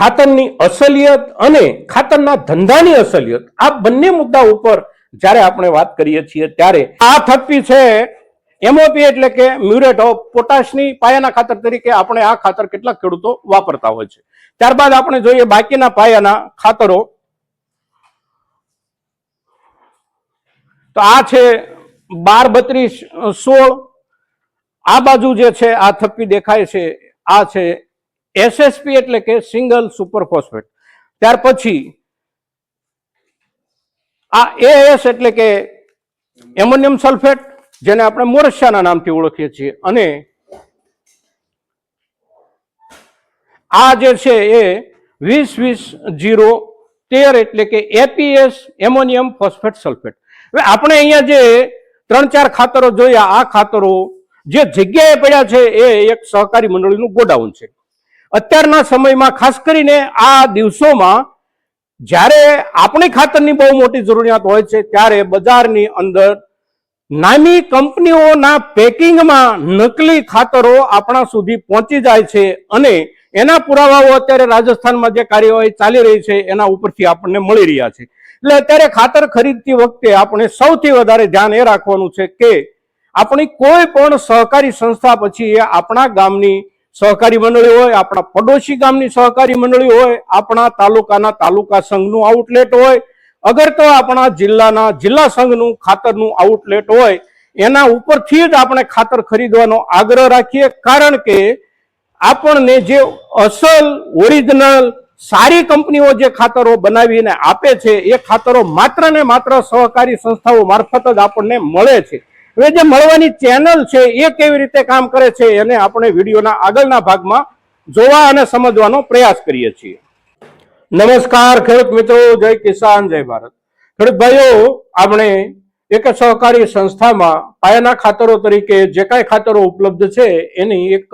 ખાતરની અસલિયત અને ખાતરના ધંધાની અસલિયત, આ બંને મુદ્દા ઉપર જ્યારે આપણે વાત કરીએ છીએ ત્યારે આ થપ્પી છે એમઓપી એટલે કે મ્યુરેટ ઓફ પોટાશની પાયાના ખાતર તરીકે આપણે આ ખાતર કેટલાક ખેડૂતો વાપરતા હોય છે. ત્યારબાદ આપણે જોઈએ બાકીના પાયાના ખાતરો. તો આ છે બાર બત્રીસ સોળ. આ બાજુ જે છે, આ થપ્પી દેખાય છે, આ છે એસએસપી એટલે કે સિંગલ સુપર ફોસ્ફેટ ત્યાર પછી આ એએસ એટલે કે એમોનિયમ સલ્ફેટ જેને આપણે મોરસિયાના નામથી ઓળખીએ છીએ. અને આ જે છે એ વીસ વીસ જીરો તેર એટલે કે એપીએસ એમોનિયમ ફોસ્ફેટ સલ્ફેટ હવે આપણે અહીંયા જે ત્રણ ચાર ખાતરો જોયા, આ ખાતરો જે જગ્યાએ પડ્યા છે એ એક સહકારી મંડળીનું ગોડાઉન છે. અત્યારના સમયમાં ખાસ કરીને આ દિવસોમાં જ્યારે આપણી ખાતરની બહુ મોટી જરૂરિયાત હોય છે, ત્યારે બજારની અંદર નાની કંપનીઓના પેકિંગમાં નકલી ખાતરો આપણા સુધી પહોંચી જાય છે અને એના પુરાવાઓ અત્યારે રાજસ્થાનમાં જે કાર્યવાહી ચાલી રહી છે, એના ઉપરથી આપણને મળી રહ્યા છે. એટલે અત્યારે ખાતર ખરીદતી વખતે આપણે સૌથી વધારે ધ્યાન એ રાખવાનું છે કે આપણી કોઈ પણ સહકારી સંસ્થા પછી એ આપણા ગામની સહકારી મંડળી હોય, આપણા પડોશી ગામની સહકારી મંડળી હોય, આપણા તાલુકાના તાલુકા સંઘનું આઉટલેટ હોય, અગર તો આપણા જિલ્લાના જિલ્લા સંઘનું ખાતરનું આઉટલેટ હોય, એના ઉપરથી જ આપણે ખાતર ખરીદવાનો આગ્રહ રાખીએ. કારણ કે આપણને જે અસલ ઓરિજિનલ સારી કંપનીઓ જે ખાતરો બનાવીને આપે છે, એ ખાતરો માત્ર ને માત્ર સહકારી સંસ્થાઓ મારફત જ આપણને મળે છે. હવે જે મળવાની ચેનલ છે, એ કેવી રીતે કામ કરે છે, એને આપણે વિડીયોના આગળના ભાગમાં જોવા અને સમજવાનો પ્રયાસ કરીએ છીએ. નમસ્કાર, ખેડૂત મિત્રો, જય કિસાન, જય ભારત. ખેડૂત આપણે એક સહકારી સંસ્થામાં પાયાના ખાતરો તરીકે જે કાંઈ ખાતરો ઉપલબ્ધ છે, એની એક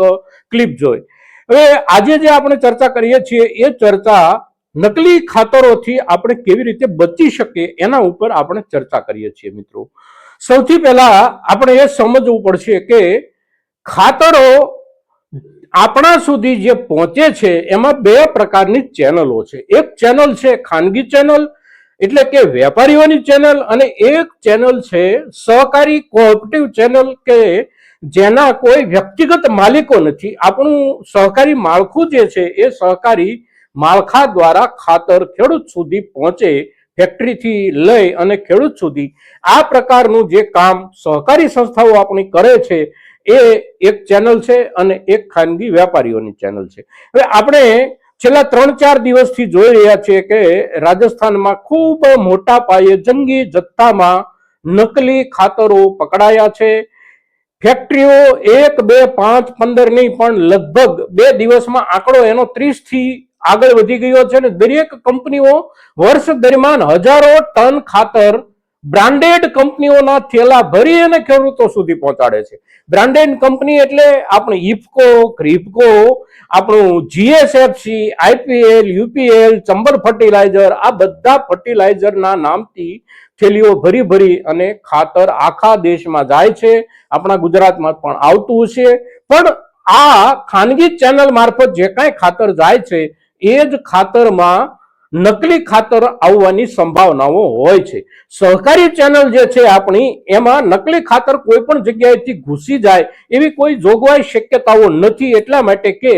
ક્લિપ જોઈ. હવે આજે જે આપણે ચર્ચા કરીએ છીએ, એ ચર્ચા નકલી ખાતરોથી આપણે કેવી રીતે બચી શકીએ, એના ઉપર આપણે ચર્ચા કરીએ છીએ, મિત્રો. સૌથી પહેલા આપણે એ સમજવું પડશે કે ખાતરો આપણા સુધી જે પહોંચે છે, એમાં બે પ્રકારની ચેનલો છે. એક ચેનલ છે ખાનગી ચેનલ, એટલે કે વેપારીઓની ચેનલ, અને એક ચેનલ છે સહકારી કોઓપરેટિવ ચેનલ કે જેના કોઈ વ્યક્તિગત માલિકો નથી. આપણું સહકારી માળખું જે છે, એ સહકારી માળખા દ્વારા ખાતર ખેડૂત સુધી પહોંચે ફેક્ટરીથી લઈ અને ખેડૂત સુધી આ પ્રકારનું જે કામ સહકારી સંસ્થાઓ આપણી કરે છે, એ એક ચેનલ છે અને એક ખાનગી વેપારીઓની ચેનલ છે. હવે આપણે છેલ્લા ત્રણ ચાર દિવસથી જોઈ રહ્યા છીએ કે રાજસ્થાનમાં ખૂબ મોટા પાયે જંગી જથ્થામાં નકલી ખાતરો પકડાયા છે. ફેક્ટરીઓ એક, બે, પાંચ પંદર નહીં પણ લગભગ બે દિવસમાં આંકડો એનો ત્રીસથી આગળ વધી ગયો છે અને દરેક કંપનીઓ વર્ષ દરમિયાન હજારો ટન ખાતર બ્રાન્ડેડ કંપનીઓના થેલા ભરી અને ખેડૂતો સુધી પહોંચાડે છે. બ્રાન્ડેડ કંપની એટલે આપણે ઇફકો ક્રિપકો આપણું GSFC, IPL, UPL Chambal fertiliser, આ બધા ફર્ટિલાઇઝરના નામથી થેલીઓ ભરી ભરી અને ખાતર આખા દેશમાં જાય છે. આપણા ગુજરાતમાં પણ આવતું છે પણ આ ખાનગી ચેનલ મારફત જે કાંઈ ખાતર જાય છે એ જ ખાતરમાં નકલી ખાતર આવવાની સંભાવનાઓ હોય છે. સહકારી ચેનલ જે છે આપણી, એમાં નકલી ખાતર કોઈ પણ જગ્યાએથી ઘૂસી જાય એવી કોઈ જોગવાઈ શક્યતાઓ નથી. એટલા માટે કે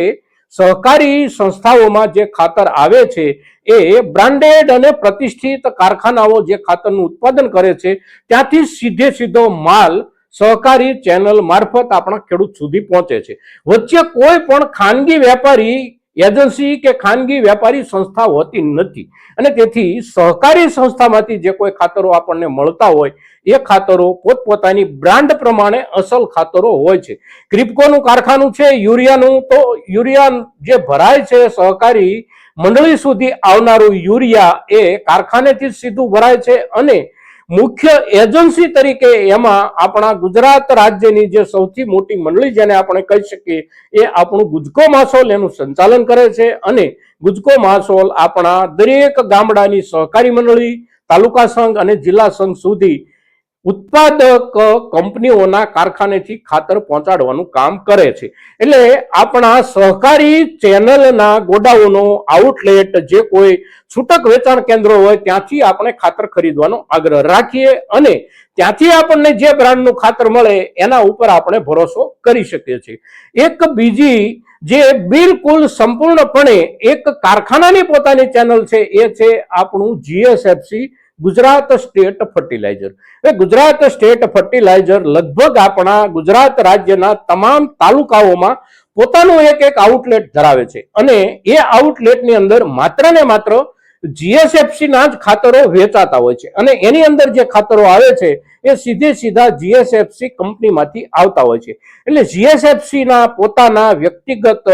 સહકારી સંસ્થાઓમાં જે ખાતર આવે છે, એ બ્રાન્ડેડ અને પ્રતિષ્ઠિત કારખાનાઓ જે ખાતરનું ઉત્પાદન કરે છે, ત્યાંથી સીધે સીધો માલ સહકારી ચેનલ મારફત આપણા ખેડૂત સુધી પહોંચે છે. વચ્ચે કોઈ પણ ખાનગી વેપારી એજન્સી કે ખાનગી વેપારી સંસ્થા હોતી નથી. અને તેથી સહકારી સંસ્થામાંથી જે કોઈ ખાતરો આપણને મળતા હોય, એ ખાતરો પોતપોતાની બ્રાન્ડ પ્રમાણે અસલ ખાતરો હોય છે. ક્રિપકોનું કારખાનું છે, યુરિયાનું, તો યુરિયા જે ભરાય છે સહકારી મંડળી સુધી આવનારું યુરિયા એ કારખાનેથી જ સીધું ભરાય છે અને મુખ્ય એજન્સી તરીકે એમાં આપણા ગુજરાત રાજ્યની જે સૌથી મોટી મંડળી જેને આપણે કહી શકીએ, એ આપણું ગુજકો માસોલ એનું સંચાલન કરે છે અને ગુજકો માસોલ આપણા દરેક ગામડાની સહકારી મંડળી, તાલુકા સંઘ અને જિલ્લા સંઘ સુધી ઉત્પાદક કંપનીઓના કારખાનેથી ખાતર પહોંચાડવાનું કામ કરે છે. એટલે આપણા સહકારી ચેનલના ગોડાઉનો આઉટલેટ જે કોઈ છૂટક વેચાણ કેન્દ્રો હોય ત્યાંથી આપણે ખાતર ખરીદવાનો આગ્રહ રાખીએ અને ત્યાંથી આપણને જે બ્રાન્ડનું ખાતર મળે એના ઉપર આપણે ભરોસો કરી શકીએ છીએ. એક બીજી જે બિલકુલ સંપૂર્ણપણે એક કારખાનાની પોતાની ચેનલ છે એ છે આપણું જીએસએફસી ગુજરાત સ્ટેટ ફર્ટિલાઇઝર. એ ગુજરાત સ્ટેટ ફર્ટિલાઇઝર લગભગ આપણા ગુજરાત રાજ્યના તમામ તાલુકાઓમાં પોતાનું એક એક આઉટલેટ ધરાવે છે. અને એ આઉટલેટની અંદર માત્ર ને માત્ર જીએસએફસી ના જ ખાતરો વેચાતા હોય છે. અને એની અંદર જે ખાતરો આવે છે, એ સીધે સીધા જીએસએફસી કંપનીમાંથી આવતા હોય છે. એટલે જીએસએફસી ના પોતાના વ્યક્તિગત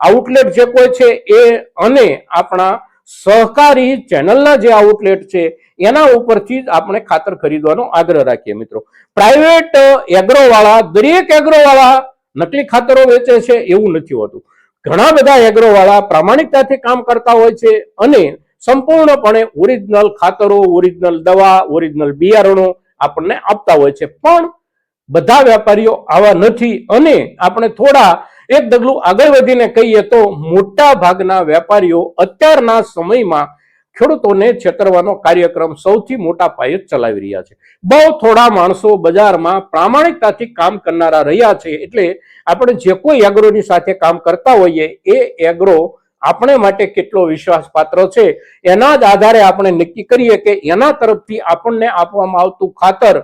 આઉટલેટ જે કોઈ છે, એ અને આપણા સહકારી ચેનલના જે આઉટલેટ છે એના ઉપરથી જ આપણે ખાતર ખરીદવાનો આગ્રહ રાખીએ મિત્રો. પ્રાઇવેટ એગ્રોવાળા દરેક એગ્રોવાળા નકલી ખાતરો વેચે છે એવું નથી હોતું. ઘણા બધા એગ્રોવાળા પ્રામાણિકતાથી કામ કરતા હોય છે અને સંપૂર્ણપણે ઓરિજિનલ ખાતરો ઓરિજિનલ દવા ઓરિજિનલ બિયારણો આપણને આપતા હોય છે. પણ બધા વેપારીઓ આવા નથી અને આપણે થોડા એક ડગલું આગળ વધીને કહીએ તો મોટા ભાગના વેપારીઓ અત્યારના સમયમાં ખેડૂતોને છેતરવાનો કાર્યક્રમ સૌથી મોટા પાયે ચલાવી રહ્યા છે. બહુ થોડા માણસો બજારમાં પ્રામાણિકતાથી કામ કરનારા રહ્યા છે એટલે આપણે જે કોઈ એગ્રોની સાથે કામ કરતા હોઈએ, એ એગ્રો આપણે માટે કેટલો વિશ્વાસપાત્ર છે? એના જ આધારે આપણે નક્કી કરીએ કે એના તરફથી આપણને આપવામાં આવતું ખાતર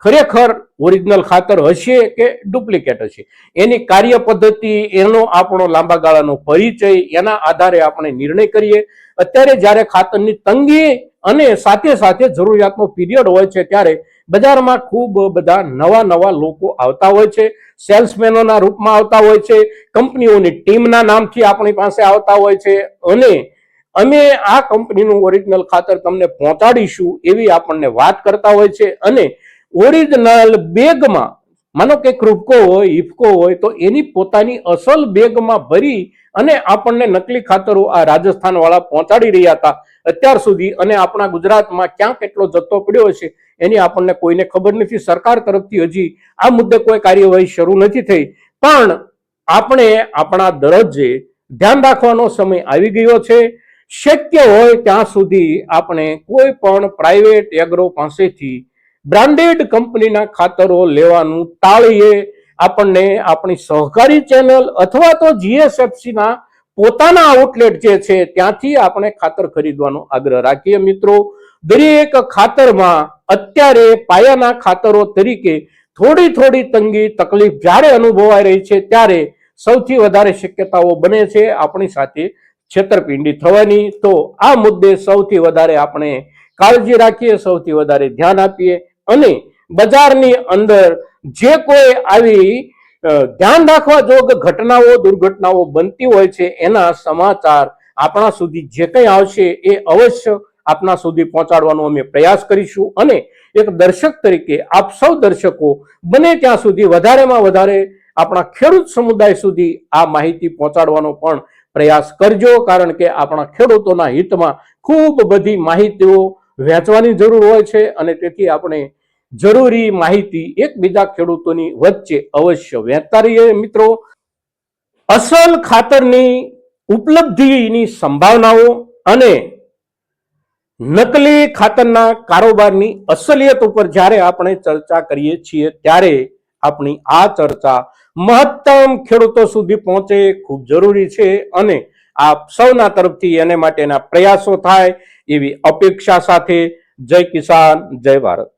ખરેખર ઓરિજિનલ ખાતર હશે કે ડુપ્લિકેટ હશે? એની કાર્ય પદ્ધતિ, એનો આપણો લાંબા ગાળાનો પરિચય, એના આધારે આપણે નિર્ણય કરીએ. અત્યારે જ્યારે ખાતરની તંગી અને સાથે સાથે જરૂરિયાતનો પીરિયડ હોય છે, ત્યારે બજારમાં ખૂબ બધા નવા નવા લોકો આવતા હોય છે. સેલ્સમેનોના રૂપમાં આવતા હોય છે. કંપનીઓની ટીમના નામથી આપણી પાસે આવતા હોય છે. અને અમે આ કંપનીનું ઓરિજિનલ ખાતર તમને પહોંચાડીશું એવી આપણને વાત કરતા હોય છે. અને ઓરિજિનલ બેગમાં માનો કે ક્રુપકો હોય ઇફકો હોય, તો એની પોતાની અસલ બેગમાં ભરી અને આપણને નકલી ખાતરો આ રાજસ્થાન વાળા પહોંચાડી રહ્યા હતા. અત્યાર સુધી અને આપણા ગુજરાતમાં ક્યાં કેટલો જથ્થો પડ્યો છે એની આપણને કોઈને ખબર નથી. સરકાર તરફથી હજી આ મુદ્દે કોઈ કાર્યવાહી શરૂ નથી થઈ. પણ આપણે આપણા દરજ્જે ધ્યાન રાખવાનો સમય આવી ગયો છે. શક્ય હોય ત્યાં સુધી આપણે કોઈ પણ પ્રાઇવેટ એગ્રો પાસેથી બ્રાન્ડેડ કંપનીના ખાતરો લેવાનું ટાળીએ આપણને આપણી સહકારી ચેનલ અથવા તો જીએસએફસીના પોતાના આઉટલેટ જે છે ત્યાંથી આપણે ખાતર ખરીદવાનો આગ્રહ રાખીએ મિત્રો. દરેક ખાતરમાં અત્યારે પાયાના ખાતરો તરીકે થોડી થોડી તંગી તકલીફ જ્યારે અનુભવાઈ રહી છે ત્યારે સૌથી વધારે શક્યતાઓ બને છે આપણી સાથે છેતરપિંડી થવાની. તો આ મુદ્દે સૌથી વધારે આપણે કાળજી રાખીએ, સૌથી વધારે ધ્યાન આપીએ. અને બજારની અંદર જે કોઈ આવી ધ્યાન રાખવા જોગ ઘટનાઓ, દુર્ઘટનાઓ બનતી હોય છે, એના સમાચાર આપણા સુધી જે કંઈ આવશે એ અવશ્ય આપના સુધી પહોંચાડવાનો અમે પ્રયાસ કરીશું. અને એક દર્શક તરીકે આપ સૌ દર્શકો, બને ત્યાં સુધી વધારેમાં વધારે આપણા ખેડૂત સમુદાય સુધી આ માહિતી પહોંચાડવાનો પણ પ્રયાસ કરજો, કારણ કે આપણા ખેડૂતોના હિતમાં ખૂબ બધી માહિતીઓ વહેંચવાની જરૂર હોય છે અને તેથી આપણે જરૂરી માહિતી એકબીજા ખેડૂતોની વચ્ચે અવશ્ય રહીએ મિત્રો. અસલ ખાતરની ઉપલબ્ધિની સંભાવનાઓ અને નકલી ખાતરના કારોબારની અસલિયત ઉપર જ્યારે આપણે ચર્ચા કરીએ છીએ ત્યારે આપણી આ ચર્ચા મહત્તમ ખેડૂતો સુધી પહોંચે ખૂબ જરૂરી છે અને આપ સૌના તરફથી એને માટેના પ્રયાસો થાય એવી અપેક્ષા સાથે જય કિસાન, જય ભારત.